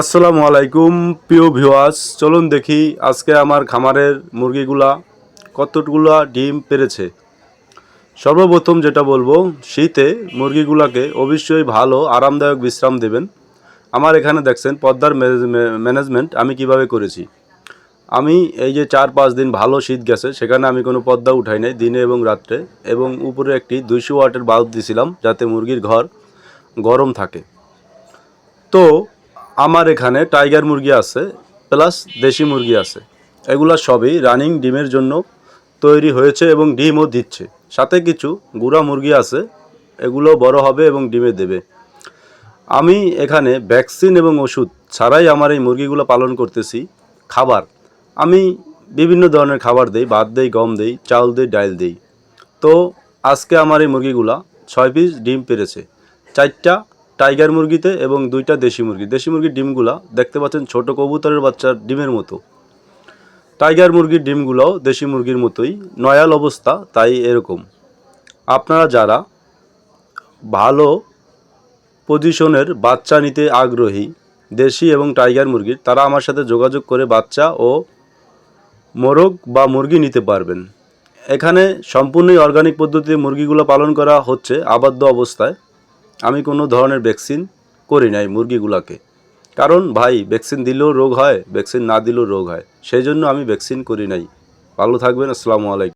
আসসালামু আলাইকুম, প্রিয় ভিওয়াস চলুন দেখি আজকে আমার খামারের মুরগিগুলা কতগুলা ডিম পেরেছে। সর্বপ্রথম যেটা বলব, শীতে মুরগিগুলাকে অবশ্যই ভালো, আরামদায়ক বিশ্রাম দেবেন। আমার এখানে দেখছেন পদ্মার ম্যানেজমেন্ট আমি কীভাবে করেছি। আমি এই যে চার পাঁচ দিন ভালো শীত গেছে, সেখানে আমি কোনো পদ্মা উঠাই নাই দিনে এবং রাত্রে, এবং উপরে একটি দুইশো ওয়াটের বাল্ব দিছিলাম যাতে মুরগির ঘর গরম থাকে। তো আমার এখানে টাইগার মুরগি আছে, প্লাস দেশি মুরগি আছে। এগুলা সবই রানিং ডিমের জন্য তৈরি হয়েছে এবং ডিমও দিচ্ছে। সাথে কিছু গুঁড়া মুরগি আছে এগুলো বড় হবে এবং ডিমে দেবে। আমি এখানে ভ্যাকসিন এবং ওষুধ ছাড়াই আমার এই মুরগিগুলো পালন করতেছি। খাবার, আমি বিভিন্ন ধরনের খাবার দেই, ভাত দেই, গম দেই, চাউল দেই ডাল দেই। তো আজকে আমার এই মুরগিগুলা ছয় পিস ডিম পেরেছে। চারটা টাইগার মুরগিতে এবং দুইটা দেশি মুরগি। দেশি মুরগির ডিমগুলা দেখতে পাচ্ছেন ছোট কবুতরের বাচ্চার ডিমের মতো। টাইগার মুরগির ডিমগুলোও দেশি মুরগির মতোই, নয়াল অবস্থা, তাই এরকম। আপনারা যারা ভালো পজিশনের বাচ্চা নিতে আগ্রহী দেশি এবং টাইগার মুরগির, তারা আমার সাথে যোগাযোগ করে বাচ্চা ও মোরগ বা মুরগি নিতে পারবেন। এখানে সম্পূর্ণই অর্গানিক পদ্ধতিতে মুরগিগুলো পালন করা হচ্ছে, আবদ্ধ অবস্থায়। আমি কোনো ধরনের ভ্যাকসিন করি নাই মুরগিগুলোকে। কারণ ভাই, ভ্যাকসিন দিলেও রোগ হয়, ভ্যাকসিন না দিলেও রোগ হয়। সেই জন্য আমি ভ্যাকসিন করি নাই। ভালো থাকবেন, আসসালামু আলাইকুম।